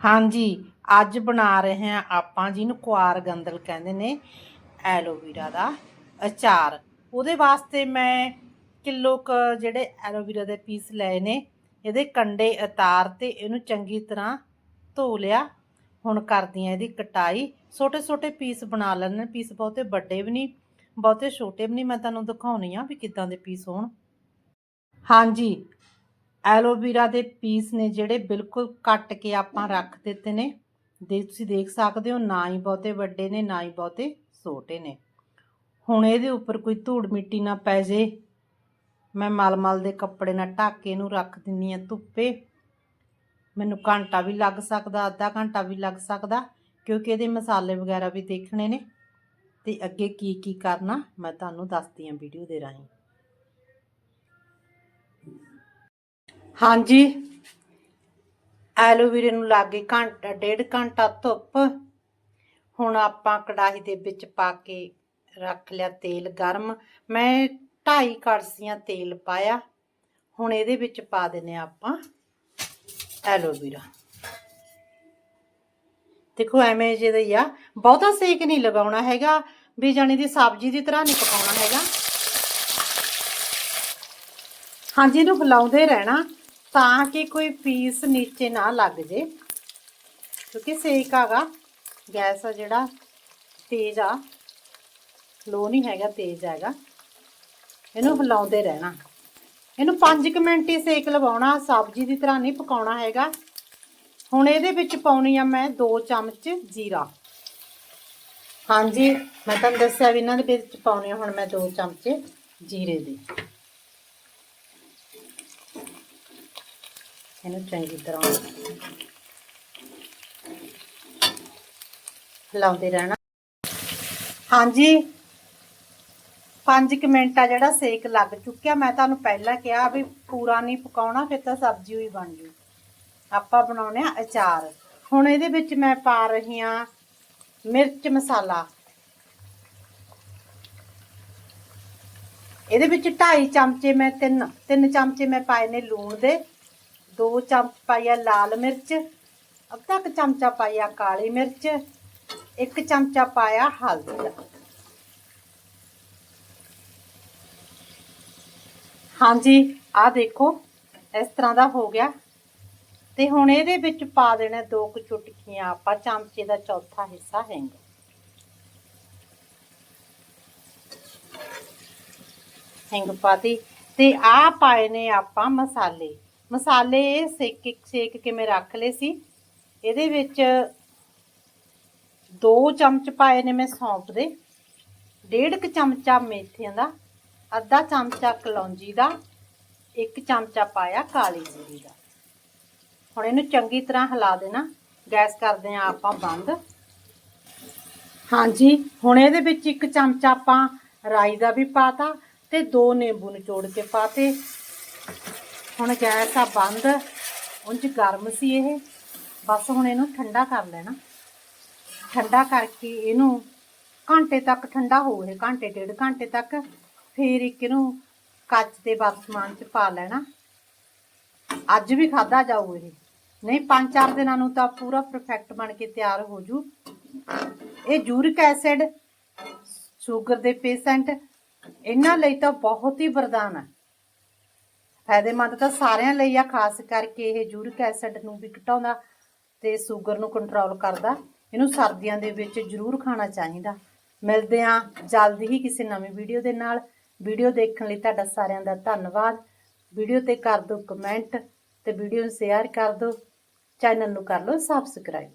ਹਾਂਜੀ, ਅੱਜ ਬਣਾ ਰਹੇ ਹਾਂ ਆਪਾਂ ਜਿਹਨੂੰ ਕੁਆਰ ਗੰਦਲ ਕਹਿੰਦੇ ਨੇ ਐਲੋਵੀਰਾ ਦਾ ਅਚਾਰ। ਉਹਦੇ ਵਾਸਤੇ ਮੈਂ ਕਿਲੋ ਕ ਜਿਹੜੇ ਐਲੋਵੀਰਾ ਦੇ ਪੀਸ ਲਏ ਨੇ, ਇਹਦੇ ਕੰਡੇ ਉਤਾਰ ਤੇ ਇਹਨੂੰ ਚੰਗੀ ਤਰ੍ਹਾਂ ਧੋ ਲਿਆ। ਹੁਣ ਕਰਦੀ ਹਾਂ ਇਹਦੀ ਕਟਾਈ। ਛੋਟੇ ਛੋਟੇ ਪੀਸ ਬਣਾ ਲੈਣੇ ਪੀਸ ਬਹੁਤੇ ਵੱਡੇ ਵੀ ਨਹੀਂ, ਬਹੁਤੇ ਛੋਟੇ ਵੀ ਨਹੀਂ। ਮੈਂ ਤੁਹਾਨੂੰ ਦਿਖਾਉਣੀ ਆ ਵੀ ਕਿੱਦਾਂ ਦੇ ਪੀਸ ਹੋਣ। ਹਾਂਜੀ ਐਲੋਵੀਰਾ ਦੇ ਪੀਸ ਨੇ ਜਿਹੜੇ ਬਿਲਕੁਲ ਕੱਟ ਕੇ ਆਪਾਂ ਰੱਖ ਦਿੱਤੇ ਨੇ। ਦੇ ਤੁਸੀਂ ਦੇਖ ਸਕਦੇ ਹੋ ਨਾ ਹੀ ਬਹੁਤੇ ਵੱਡੇ ਨੇ ਨਾ ਹੀ ਬਹੁਤੇ ਛੋਟੇ ਨੇ। ਹੁਣ ਇਹਦੇ ਉੱਪਰ ਕੋਈ ਧੂੜ ਮਿੱਟੀ ਨਾ ਪੈ ਜੇ। ਮੈਂ ਮਲਮਲ ਦੇ ਕੱਪੜੇ ਨਾਲ ਢੱਕ ਕੇ ਇਹਨੂੰ ਰੱਖ ਦਿੰਨੀ ਆ ਧੁੱਪੇ। ਮੈਨੂੰ ਘੰਟਾ ਵੀ ਲੱਗ ਸਕਦਾ ਅੱਧਾ ਘੰਟਾ ਵੀ ਲੱਗ ਸਕਦਾ ਕਿਉਂਕਿ ਇਹਦੇ ਮਸਾਲੇ ਵਗੈਰਾ ਵੀ ਦੇਖਣੇ ਨੇ। ਤੇ ਅੱਗੇ ਕੀ ਕੀ ਕਰਨਾ ਮੈਂ ਤੁਹਾਨੂੰ ਦੱਸਦੀ ਹਾਂ ਵੀਡੀਓ ਦੇ ਰਾਹੀਂ। ਹਾਂਜੀ। ਐਲੋਵੇਰੇ ਨੂੰ ਲਾਗੇ ਘੰਟਾ, ਡੇਢ ਘੰਟਾ ਧੁੱਪ। ਹੁਣ ਆਪਾਂ ਕੜਾਹੀ ਦੇ ਵਿੱਚ ਪਾ ਕੇ ਰੱਖ ਲਿਆ ਤੇਲ ਗਰਮ। ਮੈਂ ਢਾਈ ਕੜਸੀਆਂ ਤੇਲ ਪਾਇਆ। ਹੁਣ ਇਹਦੇ ਵਿੱਚ ਪਾ ਦਿੰਨੇ ਆ ਆਪਾਂ ਐਲੋਵੇਰਾ। ਦੇਖੋ ਐਵੇਂ ਜਿਹਦਾ ਆ। ਬਹੁਤਾ ਸੇਕ ਨਹੀਂ ਲਗਾਉਣਾ ਹੈਗਾ। ਵੀ ਜਾਨੀ ਦੀ ਸਬਜ਼ੀ ਦੀ ਤਰ੍ਹਾਂ ਨਹੀਂ ਪਕਾਉਣਾ ਹੈਗਾ। ਹਾਂਜੀ, ਇਹਨੂੰ ਹਿਲਾਉਂਦੇ ਰਹਿਣਾ। ਤਾਂ ਕਿ ਕੋਈ ਪੀਸ ਨੀਚੇ ਨਾ ਲੱਗ ਜੇ। ਕਿਉਂਕਿ ਸੇਕ ਆਗਾ। ਗੈਸ ਆ ਜਿਹੜਾ, ਤੇਜ਼ ਆ। ਲੋ ਨਹੀਂ ਹੈਗਾ, ਤੇਜ਼ ਹੈਗਾ। ਇਹਨੂੰ ਹਿਲਾਉਂਦੇ ਰਹਿਣਾ। ਇਹਨੂੰ 5 ਮਿੰਟ ਹੀ ਸੇਕ ਲਵਾਉਣਾ। ਸਬਜ਼ੀ ਦੀ ਤਰ੍ਹਾਂ ਨਹੀਂ ਪਕਾਉਣਾ ਹੈਗਾ। ਹੁਣ ਇਹਦੇ ਵਿੱਚ ਪਾਉਣੀ ਆ ਮੈਂ 2 ਚਮਚ ਜੀਰਾ। ਹਾਂਜੀ, ਮੈਂ ਤੁਹਾਨੂੰ ਦੱਸਿਆ ਵੀ ਇਹਨਾਂ ਦੇ ਵਿੱਚ ਪਾਉਣੀ ਆ। ਹੁਣ ਮੈਂ 2 ਚਮਚ ਜੀਰੇ ਦੀ। ਇਹਨੂੰ ਚੰਗੀ ਤਰ੍ਹਾਂ ਹਿਲਾਉਂਦੇ ਰਹਿਣਾ। ਹਾਂਜੀ। 5 ਮਿੰਟ ਆ ਜਿਹੜਾ ਸੇਕ ਲੱਗ ਚੁੱਕਿਆ। ਮੈਂ ਤੁਹਾਨੂੰ ਪਹਿਲਾਂ ਕਿਹਾ ਵੀ ਪੂਰਾ ਨਹੀਂ ਪਕਾਉਣਾ, ਫਿਰ ਤਾਂ ਸਬਜ਼ੀ ਹੋਈ ਬਣ ਜੂ ਆਪਾਂ ਬਣਾਉਣੇ ਆ ਅਚਾਰ। ਹੁਣ ਇਹਦੇ ਵਿੱਚ ਮੈਂ ਪਾ ਰਹੀ ਆ ਮਿਰਚ ਮਸਾਲਾ। ਇਹਦੇ ਵਿੱਚ 2.5 ਚਮਚੇ ਮੈਂ ਤਿੰਨ ਤਿੰਨ ਚਮਚੇ ਮੈਂ ਪਾਏ ਨੇ ਲੂਣ ਦੇ। 2 ਚਮਚ ਪਾਈ ਆ ਲਾਲ ਮਿਰਚ, ਅੱਧਾ ਕੁ ਚਮਚਾ ਪਾਇਆ ਕਾਲੀ ਮਿਰਚ, ਇੱਕ ਚਮਚਾ ਪਾਇਆ ਹਲਦੀ ਦਾ ਹਾਂਜੀ ਆ ਦੇਖੋ, ਇਸ ਤਰ੍ਹਾਂ ਦਾ ਹੋ ਗਿਆ। ਤੇ ਹੁਣ ਇਹਦੇ ਵਿੱਚ ਪਾ ਦੇਣਾ ਦੋ ਕੁ ਚੁਟਕੀਆਂ, ਆਪਾਂ ਚਮਚੇ ਦਾ ਚੌਥਾ ਹਿੱਸਾ ਹਿੰਗ। ਹਿੰਗ ਪਾਤੀ ਤੇ ਆ ਪਾਏ ਨੇ ਆਪਾਂ ਮਸਾਲੇ। ਮਸਾਲੇ ਸੇਕ ਸੇਕ ਕੇ ਮੈਂ ਰੱਖ ਲਏ ਸੀ। ਇਹਦੇ ਵਿੱਚ 2 ਚਮਚ ਪਾਏ ਨੇ ਮੈਂ ਸੌਂਫ ਦੇ, ਡੇਢ ਕ ਚਮਚਾ ਮੇਥਿਆਂ ਦਾ, ਅੱਧਾ ਚਮਚਾ ਕਲੌਂਜੀ ਦਾ, ਇੱਕ ਚਮਚਾ ਪਾਇਆ ਕਾਲੀ ਜੀਰੀ ਦਾ। ਹੁਣ ਇਹਨੂੰ ਚੰਗੀ ਤਰ੍ਹਾਂ ਹਿਲਾ ਦੇਣਾ, ਗੈਸ ਕਰਦੇ ਆ ਆਪਾਂ ਬੰਦ। ਹਾਂਜੀ, ਹੁਣ ਇਹਦੇ ਵਿੱਚ ਇੱਕ ਚਮਚਾ ਆਪਾਂ ਰਾਈ ਦਾ ਵੀ ਪਾਤਾ ਤੇ ਦੋ ਨਿੰਬੂ ਨਿਚੋੜ ਕੇ ਪਾਤੇ। ਹੁਣ ਗੈਸ ਆ ਬੰਦ, ਉਂਝ ਗਰਮ ਸੀ ਇਹ। ਬਸ ਹੁਣ ਇਹਨੂੰ ਠੰਡਾ ਕਰ ਲੈਣਾ। ਠੰਡਾ ਕਰਕੇ ਇਹਨੂੰ ਘੰਟੇ ਤੱਕ ਠੰਡਾ ਹੋਵੇ ਘੰਟੇ, ਡੇਢ ਘੰਟੇ ਤੱਕ ਫਿਰ ਇੱਕ ਇਹਨੂੰ ਕੱਚ ਦੇ ਬਰਤਮਾਨ 'ਚ ਪਾ ਲੈਣਾ। ਅੱਜ ਵੀ ਖਾਦਾ ਜਾਊ ਇਹ। ਨਹੀਂ, ਪੰਜ ਚਾਰ ਦਿਨਾਂ ਨੂੰ ਤਾਂ ਪੂਰਾ ਪਰਫੈਕਟ ਬਣ ਕੇ ਤਿਆਰ ਹੋ ਜੂ। ਇਹ ਜੂਰਿਕ ਐਸਿਡ ਸ਼ੂਗਰ ਦੇ ਪੇਸ਼ੈਂਟ, ਇਹਨਾਂ ਲਈ ਤਾਂ ਬਹੁਤ ਹੀ ਵਰਦਾਨ ਹੈ। ਫਾਇਦੇਮੰਦ ਤਾਂ ਸਾਰਿਆਂ ਲਈ ਆ, ਖਾਸ ਕਰਕੇ ਇਹ ਜੂਰਿਕ ਐਸਿਡ ਨੂੰ ਵੀ ਘਟਾਉਂਦਾ ਤੇ ਸ਼ੂਗਰ ਨੂੰ ਕੰਟਰੋਲ ਕਰਦਾ। ਇਹਨੂੰ ਸਰਦੀਆਂ ਦੇ ਵਿੱਚ ਜ਼ਰੂਰ ਖਾਣਾ ਚਾਹੀਦਾ। ਮਿਲਦੇ ਆ ਜਲਦੀ ਹੀ ਕਿਸੇ ਨਵੀਂ ਵੀਡੀਓ ਦੇ ਨਾਲ। ਵੀਡੀਓ ਦੇਖਣ ਲਈ ਤੁਹਾਡਾ ਸਾਰਿਆਂ ਦਾ ਧੰਨਵਾਦ। ਵੀਡੀਓ ਤੇ ਕਰ ਦਿਓ ਕਮੈਂਟ ਤੇ ਵੀਡੀਓ ਨੂੰ ਸ਼ੇਅਰ ਕਰ ਦਿਓ। ਚੈਨਲ ਨੂੰ ਕਰ ਲਓ ਸਬਸਕ੍ਰਾਈਬ